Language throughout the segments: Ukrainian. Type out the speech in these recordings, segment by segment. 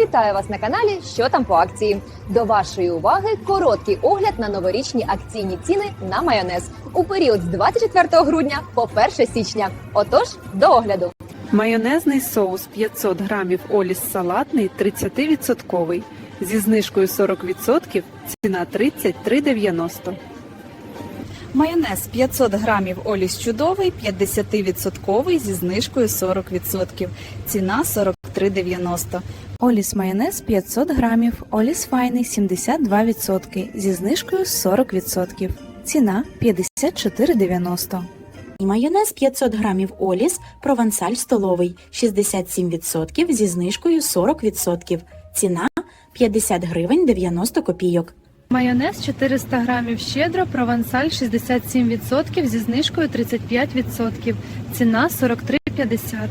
Вітаю вас на каналі Що там по акції. До вашої уваги короткий огляд на новорічні акційні ціни на майонез у період з 24 грудня по 1 січня. Отож, до огляду. Майонезний соус 500 грамів Оліс салатний 30% зі знижкою 40%, ціна 33,90. Майонез 500 грамів Оліс чудовий, 50% зі знижкою 40%. Ціна 43,90. Оліс майонез 500 грамів, Оліс файний 72% зі знижкою 40%. Ціна 54,90. І Майонез 500 грамів Оліс, провансаль столовий 67% зі знижкою 40%. Ціна 50 гривень 90 копійок. Майонез 400 грамів щедро, провансаль 67% зі знижкою 35%. Ціна 43,50.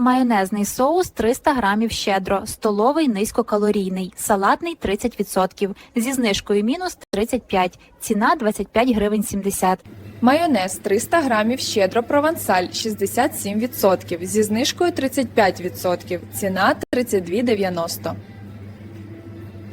Майонезний соус 300 грамів щедро, столовий низькокалорійний, салатний 30%, зі знижкою мінус 35, ціна 25 гривень 70. Майонез 300 грамів щедро провансаль 67% зі знижкою 35%. Ціна 32,90.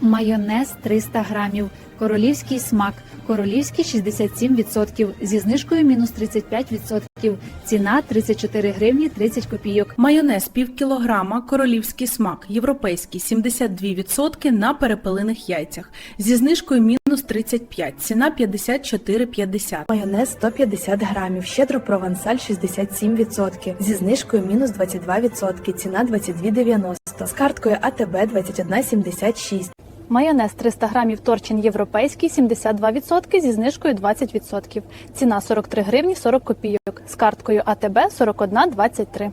Майонез 300 грамів. Королівський смак. Королівський 67% зі знижкою мінус 35%. Ціна 34 гривні 30 копійок. Майонез пів кілограма, королівський смак, європейський 72% на перепелиних яйцях. Зі знижкою мінус 35, ціна 54,50. Майонез 150 грамів, щедро провансаль 67%, зі знижкою мінус 22%, ціна 22,90, з карткою АТБ 21,76. Майонез 300 грамів торчин європейський 72% зі знижкою 20%. Ціна 43 гривні 40 копійок. З карткою АТБ 41,23.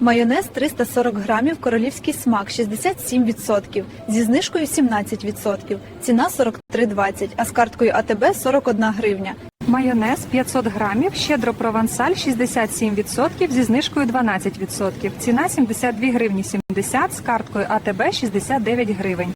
Майонез 340 грамів, королівський смак 67%, зі знижкою 17%. Ціна 43,20, а з карткою АТБ 41 гривня. Майонез 500 грамів, щедро провансаль 67% зі знижкою 12%, ціна 72 гривні 70 з карткою АТБ 69 гривень.